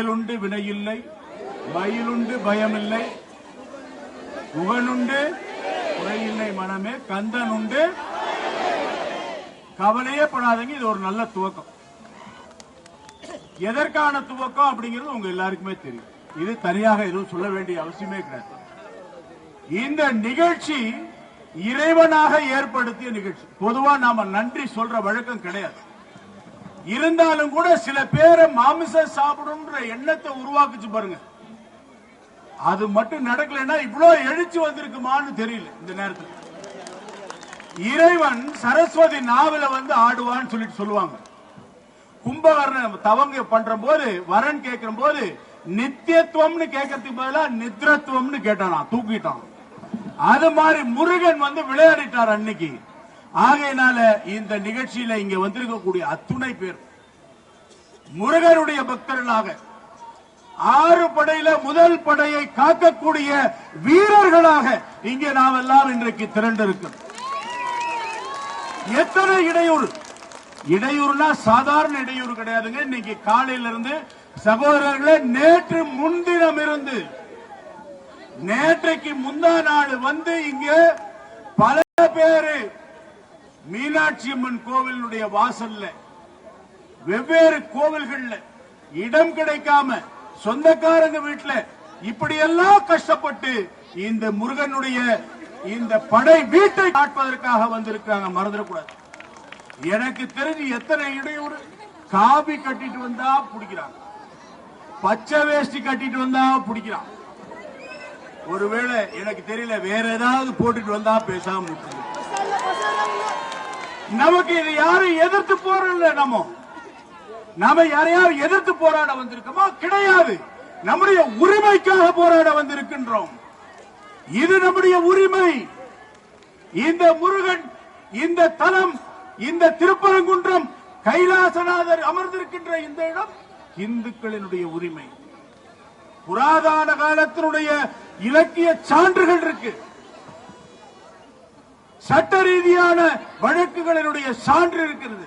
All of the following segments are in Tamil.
வேலுண்டு வினையில்லை மயிலுண்டு பயமில்லை புகனுண்டு குறையில்லை மனமே கந்தன் உண்டு கவலையே படாதீங்க இது ஒரு நல்ல துவக்கம். எதற்கான துவக்கம் அப்படிங்கிறது உங்க எல்லாருக்குமே தெரியும். இது தனியாக எதுவும் சொல்ல வேண்டிய அவசியமே கிடையாது. இந்த நிகழ்ச்சி இறைவனாக ஏற்படுத்திய நிகழ்ச்சி. பொதுவா நாம நன்றி சொல்ற வழக்கம் கிடையாது. இருந்தாலும் கூட சில பேரை மாமிசம் சாப்பிடும்ன்ற எண்ணத்தை உருவாக்குச்சு பாருங்க. அது மட்டும் நடக்கலைன்னா இவ்வளவு எழுச்சி வந்திருக்குமான்னு தெரியல இந்த நேரத்தில். இறைவன் சரஸ்வதி நாவல வந்து ஆடுவான்னு சொல்லிட்டு சொல்லுவாங்க. கும்பகர்ண தவங்க பண்ற போது வரன் கேட்கிற போது நித்தியத்துவம்னு கேட்கறதுக்கு பதிலா நித்ரத்துவம்னு கேட்டானா தூக்கிட்டான். அது மாதிரி முருகன் வந்து விளையாடிட்டார் அன்னைக்கு. ஆகையினால இந்த நிகழ்ச்சியில இங்க வந்திருக்கக்கூடிய அத்துணை பேர் முருகனுடைய பக்தர்களாக ஆறு படையில முதல் படையை காக்கக்கூடிய வீரர்களாக இங்கே நாம் எல்லாம் இன்றைக்கு திரண்டிருக்கிறோம். எத்தனை இடையூறு? இடையூறுனா சாதாரண இடையூறு கிடையாதுங்க. இன்னைக்கு காலையில இருந்து சகோதரர்களே நேற்று முன்தினம் இருந்து நேற்றைக்கு முந்தா நாள் வந்து இங்க பல பேரு மீனாட்சி அம்மன் கோவிலுடைய வாசல்ல வெவ்வேறு கோவில்கள்ல இடம் கிடைக்காம சொந்தக்காரங்க வீட்டுல இப்படி எல்லாம் கஷ்டப்பட்டு இந்த முருகனுடைய இந்த படை வீட்டை காட்பதற்காக வந்திருக்காங்க மறந்துடக்கூடாது. எனக்கு தெரிஞ்சு எத்தனை இடையூறு? காபி கட்டிட்டு வந்தா பிடிக்கிறாங்க பச்சை வேஷ்டி கட்டிட்டு வந்தா பிடிக்கிறான். ஒருவேளை எனக்கு தெரியல வேற ஏதாவது போட்டுட்டு வந்தா பேசாம நமக்கு இது யாரும் எதிர்த்து போறோம் நம்ம. நாம யாரையாவது எதிர்த்து போராட வந்திருக்கோமா? கிடையாது. நம்முடைய உரிமைக்காக போராட வந்திருக்கின்றோம். இது நம்முடைய உரிமை. இந்த முருகன் இந்த தலம் இந்த திருப்பரங்குன்றம் கைலாசநாதர் அமர்ந்திருக்கின்ற இந்த இடம் இந்துக்களினுடைய உரிமை. புராதான காலத்தினுடைய இலக்கிய சான்றுகள் இருக்கு. சட்ட ரீதியான வழக்குகளினுடைய சான்று இருக்கிறது.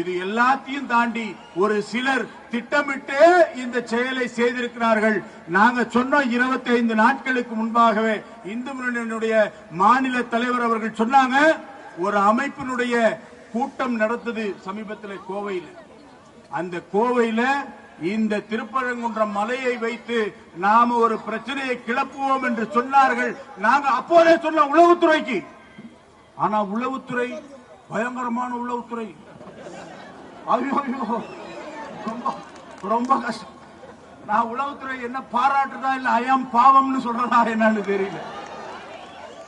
இது எல்லாத்தையும் தாண்டி ஒரு சிலர் திட்டமிட்டே இந்த செயலை செய்திருக்கிறார்கள். நாங்க சொன்னோம் 25 நாட்களுக்கு முன்பாகவே இந்து முன்னணியினுடைய மாநில தலைவர் அவர்கள் சொன்னாங்க ஒரு அமைப்பினுடைய கூட்டம் நடந்தது சமீபத்தில் கோவையில். அந்த கோவையில இந்த திருப்பரங்குன்றம் மலையை வைத்து நாம ஒரு பிரச்சனையை கிளப்புவோம் என்று சொன்னார்கள். நாங்க அப்போதே சொன்ன உளவுத்துறைக்கு. ஆனா உளவுத்துறை பயங்கரமான உளவுத்துறை. ஐயோ ரொம்ப ரொம்ப கஷ்டம். நான் உளவுத்துறை என்ன பாராட்டுதா இல்ல ஐயாம் பாவம்னு சொல்றதா என்னன்னு தெரியல.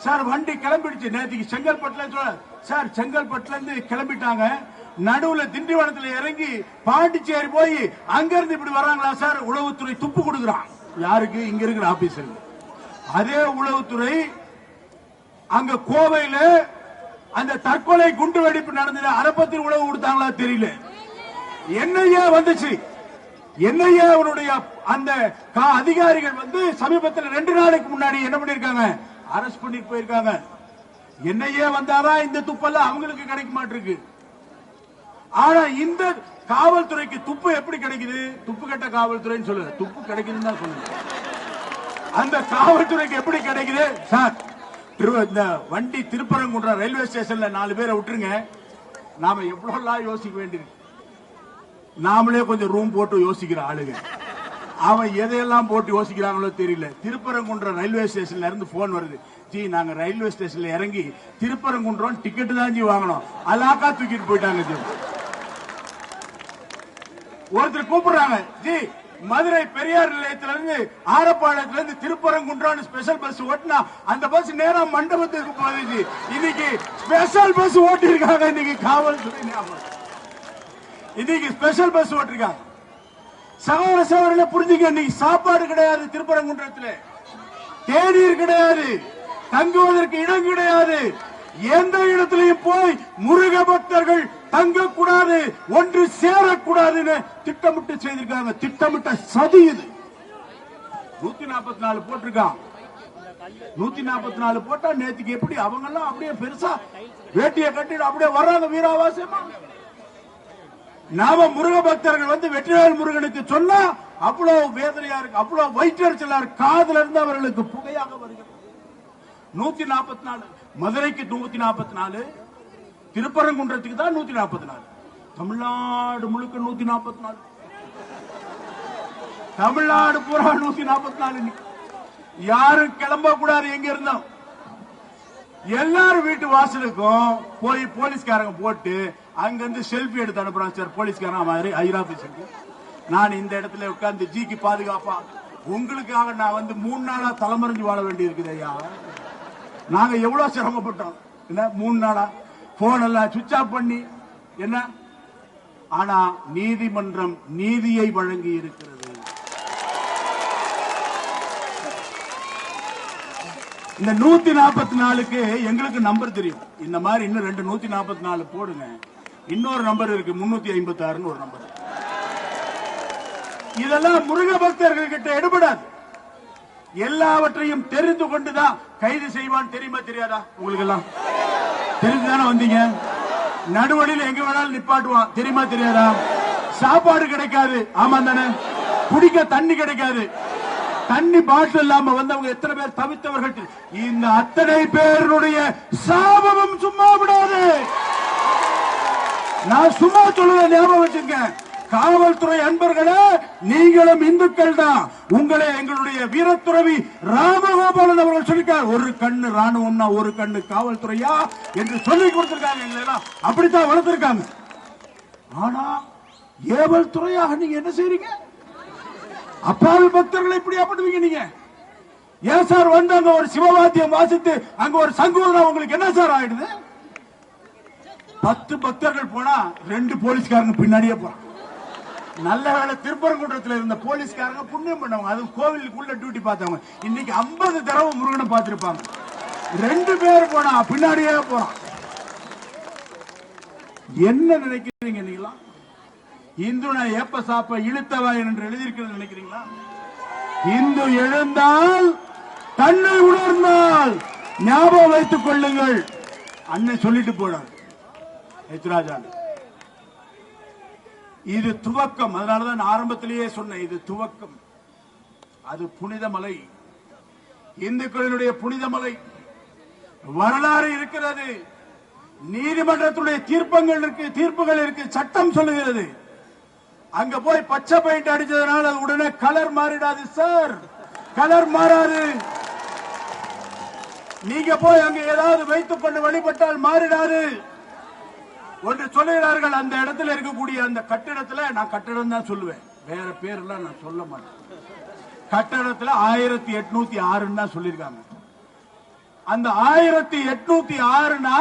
சார் வண்டி கிளம்பிடுச்சு. நேற்றுக்கு செங்கல்பட்டுல சொல்ல சார் செங்கல்பட்டுல இருந்து கிளம்பிட்டாங்க. நடுவுல திண்டிவனத்துல இறங்கி பாண்டிச்சேரி போய் அங்கிருந்து இப்படி வர்றாங்களா சார்? உளவுத்துறை துப்பு கொடுக்குறான். யாருக்கு? இங்க இருக்கிற ஆபீசர் அதே உளவுத்துறை அங்க கோவையில அந்த தற்கொலை குண்டு வெடிப்பு நடந்தது. அதை உழவு கொடுத்தாங்களா தெரியல. என்னையா வந்துச்சு. என்னையே அவனுடைய அந்த கா- அதிகாரிகள் வந்து சமீபத்தில் ரெண்டு நாளைக்கு முன்னாடி என்ன பண்ணிருக்காங்க? அரெஸ்ட் பண்ணிட்டு போயிருக்காங்க. என்னையே வந்தாதான் இந்த துப்பெல்லாம் அவங்களுக்கு கிடைக்க மாட்டிருக்கு. ஆனா இந்த காவல்துறைக்கு துப்பு எப்படி கிடைக்குது? துப்பு கட்ட காவல்துறைன்னு சொல்லுங்க. துப்பு கிடைக்குதுன்னு தான் சொல்லுங்க. அந்த காவல்துறைக்கு எப்படி கிடைக்குது? சார் திரு- இந்த வண்டி திருப்பரங்குன்றம் ரயில்வே ஸ்டேஷன்ல நாலு பேரை விட்டுருங்க. நாம எவ்வளவு யோசிக்க வேண்டியிருக்கு நாமளே கொஞ்சம் ரூம் போட்டு யோசிக்கிற ஆளுங்க. அவன் எதையெல்லாம் போட்டு யோசிக்கிறாங்களோ தெரியல. திருப்பரங்குன்றம் ரயில்வே ஸ்டேஷன்ல இருந்து போன் வருது. ஜி நாங்க ரயில்வே ஸ்டேஷன்ல இறங்கி திருப்பரங்குன்றம் டிக்கெட் தான் ஜி வாங்கணும். அலாக்கா தூக்கிட்டு போயிட்டாங்க ஜி. ஒருத்தர் கூப்பிடுறாங்க ஜி மதுரை பெரியார் நிலையத்துல இருந்து ஆரப்பாளையத்துல இருந்து திருப்பரங்குன்றம் ஸ்பெஷல் பஸ் ஓட்டினா அந்த பஸ் நேரா மண்டபத்துக்கு போகுது இன்னைக்கு ஸ்பெஷல் பஸ் ஓட்டிருக்காங்க இன்னைக்கு காவல்துறை ஞாபகம் இன்னைக்கு ஸ்பெஷல் பஸ் ஓட்டிருக்காங்க சகோதர சகோதரனை புரிஞ்சுக்க இன்னைக்கு சாப்பாடு கிடையாது திருப்பரங்குன்றத்துல. தேநீர் கிடையாது தங்குவதற்கு இடம் கிடையாது. எந்த இடத்திலையும் போய் முருக பக்தர்கள் தங்கக்கூடாது ஒன்று சேரக்கூடாதுன்னு திட்டமிட்டு செய்திருக்காங்க. திட்டமிட்ட சதி இது. நூத்தி நாற்பத்தி நாலு போட்டிருக்கான். நூத்தி நாற்பத்தி நாலு போட்டா நேத்துக்கு எப்படி அவங்க எல்லாம் அப்படியே பெருசா வேட்டியை கட்டிட்டு அப்படியே வர்றாங்க வீராவாசமா நாம முருக பக்தர்கள் வந்து வெற்றிவேல் முருகனுக்கு சொன்னா அவ்வளவு வேதனையா இருக்கு அவ்வளவு வயிற்றெரிச்சலா இருக்கு. காதுல இருந்து அவர்களுக்கு புகையாக வருகிறது. நூத்தி நாற்பத்தி நாலு மதுரைக்கு நூத்தி நாற்பத்தி நாலு திருப்பரங்குன்றத்துக்கு தான் நூத்தி நாற்பத்தி நாலு. தமிழ்நாடு முழுக்க நூத்தி நாற்பத்தி நாலு. தமிழ்நாடு பூரா நூத்தி நாற்பத்தி நாலு யாரும் கிளம்ப கூடாது எங்க இருந்தோம். எல்லாரும் வீட்டு வாசலுக்கும் போய் போலீஸ்காரங்க போட்டு அங்கிருந்து செல்ஃபி எடுத்து அனுப்புறான் சார். போலீஸ்காரன் மாதிரி ஐராபீஸுக்கு நான் இந்த இடத்துல உட்கார்ந்து ஜிக்கு பாதுகாப்பா. உங்களுக்காக நான் வந்து மூணு நாளா தலைமறைஞ்சு வாழ வேண்டி இருக்குது ஐயா. நாங்க எவ்வளவு சிரமப்பட்டோம். என்ன? மூணு நாளா? போன் எல்லாம் சுவிட்ச் ஆஃப் பண்ணி. என்ன? ஆனா நீதிமன்றம் நீதியை வழங்கி இருக்கிறது. இந்த நூத்தி நாற்பத்தி நாலுக்கு எங்களுக்கு நம்பர் தெரியும். இந்த மாதிரி இன்னும் ரெண்டு நூத்தி நாற்பத்தி நாலு போடுங்க. இன்னொரு நம்பர் இருக்கு முன்னூத்தி ஐம்பத்தி ஆறுன்னு ஒரு நம்பர் இதெல்லாம் முருக பக்தர்கள் கிட்ட எடுபடாது. எல்லாவற்றையும் தெரிந்து கொண்டுதான் கைது செய்வான் தெரியுமா தெரியாதா? உங்களுக்கு எல்லாம் தெரிஞ்சுதானே வந்தீங்க? நடுவழியில் எங்க வேணாலும் நிப்பாட்டுவான். தெரியுமா தெரியாதா? சாப்பாடு கிடைக்காது. ஆமா தானே? குடிக்க தண்ணி கிடைக்காது. தண்ணி பாட்டில் இல்லாம வந்தவங்க எத்தனை பேர் தவித்தவர்கள்? இந்த அத்தனை பேருடைய சாபமும் சும்மா விடாது. நான் சும்மா சொல்லுவேன் ஞாபகம் வச்சிருக்கேன் காவல்துறை அன்பர்களே நீங்களும் இந்துக்கள் தான் உங்களை எங்களுடைய வீரத்துறவி ராமகோபாலன் அவர்கள் சொல்லிருக்கார் ஒரு கண்ணு ராணுவம்னா ஒரு கண்ணு காவல்துறையா? என்று சொல்லி கொடுத்திருக்காங்க எங்களை அப்படித்தான் வளர்த்திருக்காங்க. ஆனா ஏவல் துறையாக நீங்க என்ன செய்றீங்க? அப்பாவி பக்தர்களை இப்படியா பண்ணுவீங்க நீங்க. ஏன் சார் வந்து அங்க ஒரு சிவவாத்தியம் வாசித்து அங்க ஒரு சங்கூதனா உங்களுக்கு என்ன சார் ஆயிடுது? பத்து பக்தர்கள் போனா ரெண்டு போலீஸ்காரங்க பின்னாடியே போறான் நல்ல வேலை திருப்பரங்குன்றத்தில் இருந்த போலீஸ்காரங்க புண்ணியம் பண்ணவங்க. அதுவும் கோவிலுக்குள்ள டியூட்டி பார்த்தவங்க. இன்னைக்கு 50 தடவை முருகனை பார்த்திருப்பாங்க. ரெண்டு பேர் போனா பின்னாடியே போறான். என்ன நினைக்கிறீங்க நீங்களா? இந்துனை ஏப்ப சாப்ப இழுத்தவாயன் என்று எழுதியிருக்கிறது நினைக்கிறீங்களா? இந்து எழுந்தால் தன்னை உணர்ந்தால் ஞாபகம் வைத்துக் கொள்ளுங்கள். அண்ணன் சொல்லிட்டு போனார் எத்ராஜான் இது துவக்கம். அதனாலதான் நான் ஆரம்பத்திலேயே சொன்னேன் இது துவக்கம். அது புனித மலை இந்துக்களினுடைய புனித மலை வரலாறு இருக்கிறது. நீதிமன்றத்துடைய தீர்ப்பங்கள் இருக்கு தீர்ப்புகள் இருக்கு சட்டம் சொல்லுகிறது. அங்க போய் பச்சை பெயிண்ட் அடிச்சதுனால அது உடனே கலர் மாறிடாது சார் கலர் மாறாது. நீங்க போய் அங்க ஏதாவது வைத்துக் கொண்டு வழிபட்டால் மாறிடாது. ஒன்று சொல்லுகிறார்கள் அந்த இடத்துல இருக்கக்கூடிய அந்த கட்டிடத்துல நான் கட்டிடம் தான் சொல்லுவேன். வேற பேர்லாம் நான் சொல்ல மாட்டேன். கட்டடத்துல ஆயிரத்தி எட்நூத்தி ஆறுன்னு தான் சொல்லியிருக்காங்க. அந்த ஆயிரத்தி எட்நூத்தி ஆறுனா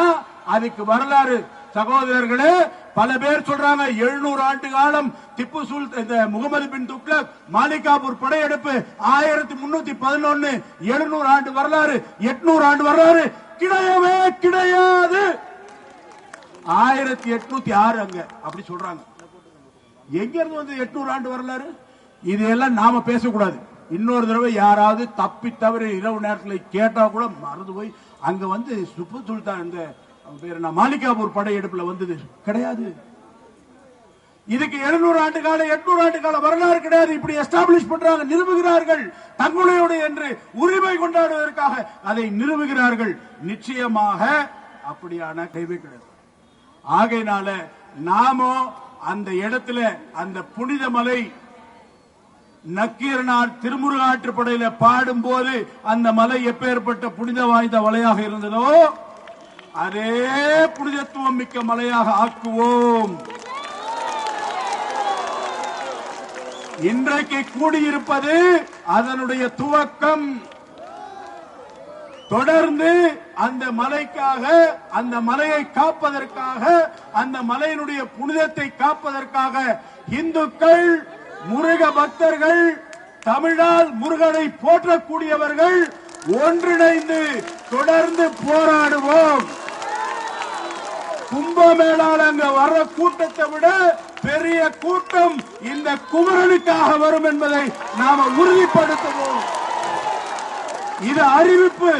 அதுக்கு வரலாறு. சகோதரர்களே பல பேர் சொல்றாங்க எழுநூறு ஆண்டு காலம் திப்பு சுல் முகமது பின் துக்ளக் மாலிகாபூர் படையெடுப்பு ஆயிரத்தி முன்னூத்தி பதினொன்னு எழுநூறு ஆண்டு வரலாறு எட்நூறு ஆண்டு வரலாறு. கிடையவே கிடையாது. ஆயிரத்தி எட்நூத்தி ஆறு அங்க அப்படி சொல்றாங்க. எங்க இருந்து வந்து எட்நூறு ஆண்டு வரலாறு? இதையெல்லாம் நாம பேசக்கூடாது. இன்னொரு தடவை யாராவது தப்பி தவறி இரவு நேரத்தில் கேட்டா கூட மறந்து போய் அங்க வந்து சுப்பு சுல்தான் இந்த பேர் நான் மாலிகாபூர் படையெடுப்புல வந்தது. கிடையாது. இதுக்கு 700 ஆண்டு கால 800 ஆண்டு கால வரலாறு கிடையாது. இப்படி எஸ்டாப்ளிஷ் பண்றாங்க நிறுவுகிறார்கள் தங்களுடைய என்று உரிமை கொண்டாடுவதற்காக அதை நிறுவுகிறார்கள் நிச்சயமாக அப்படியான கைவே கிடையாது. ஆகையினால நாமோ அந்த இடத்துல அந்த புனித மலை நக்கீரனார் திருமுருகாற்றுப்படையில பாடும்போது அந்த மலை எப்பேற்பட்ட புனித வாய்ந்த மலையாக இருந்ததோ அதே புனிதத்துவம் மிக்க மலையாக ஆக்குவோம். இன்றைக்கு கூடியிருப்பது அதனுடைய துவக்கம். தொடர்ந்து அந்த மலைக்காக அந்த மலையை காப்பதற்காக அந்த மலையினுடைய புனிதத்தை காப்பதற்காக இந்துக்கள் முருக பக்தர்கள் தமிழால் முருகனை போற்றக்கூடியவர்கள் ஒன்றிணைந்து தொடர்ந்து போராடுவோம். கும்பமேளால் அங்க வர்ற கூட்டத்தை விட பெரிய கூட்டம் இந்த குமரனுக்காக வரும் என்பதை நாம உறுதிப்படுத்துவோம். இது அறிவிப்பு.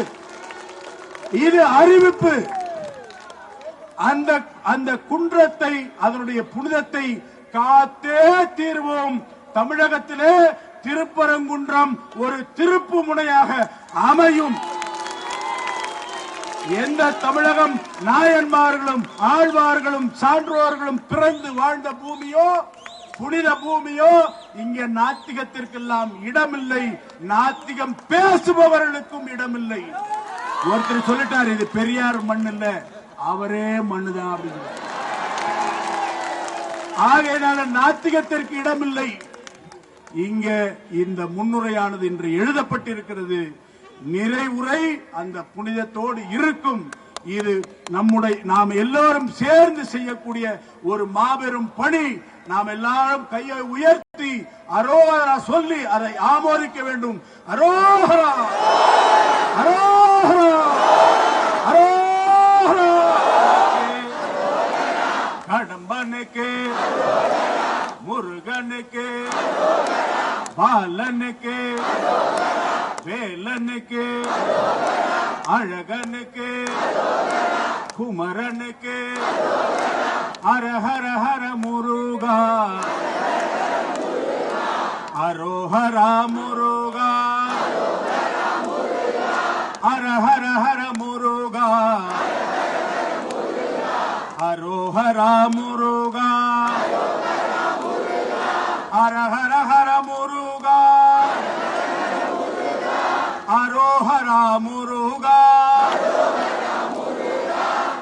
இது அறிவிப்பு. அந்த அந்த குன்றத்தை அதனுடைய புனிதத்தை காத்தே தீர்வோம். தமிழகத்திலே திருப்பரங்குன்றம் ஒரு திருப்பு முனையாக அமையும். எந்த தமிழகம் நாயன்மார்களும் ஆழ்வார்களும் சான்றோர்களும் பிறந்து வாழ்ந்த பூமியோ புனித பூமியோ இங்க நாத்திகத்திற்கெல்லாம் இடமில்லை. நாத்திகம் பேசுபவர்களுக்கும் இடமில்லை. ஒருத்தர் சொல்லிட்டார் இது பெரியார் மண் இல்ல அவரே மண்ணுதான் அப்படின்னு ஆகையினால நாத்திகத்திற்கு இடமில்லை. இங்க இந்த முன்னுரையானது இன்று எழுதப்பட்டிருக்கிறது. நிறைவுரை அந்த புனிதத்தோடு இருக்கும். இது நம்முடைய நாம் எல்லோரும் சேர்ந்து செய்யக்கூடிய ஒரு மாபெரும் பணி. நாம் எல்லாரும் கையை உயர்த்தி அரோகரா சொல்லி அதை ஆமோதிக்க வேண்டும். அரோகரா! அரோகரா! खड़म्बन के मुर्गन के बालन के बेलन के अड़गन के कुमरन के हर हर हर मुर्गा। हरो हरा मुर्गा। அரோஹரா முருகா ஹர ஹர ஹர முருகா அரோஹரா முருகா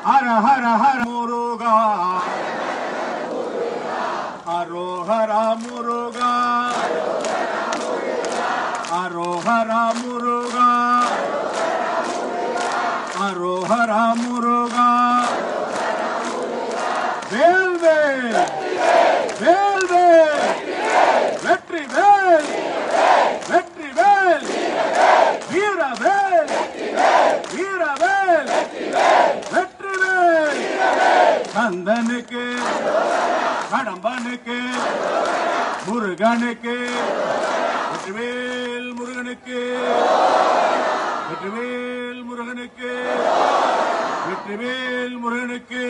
ஹர ஹர ஹர முருகா அரோஹரா முருகா அரோஹரா முருகா வேல்வேல். வேல்வேல். வெற்றி வேல் வெற்றி வேல் வீரவேல். வீரவேல். வெற்றி வேல் கந்தனுக்கு கடம்பனுக்கு முருகனுக்கு வெற்றிவேல் முருகனுக்கு வெற்றிவேல் முருகனுக்கு வெற்றிவேல் முருகனுக்கு.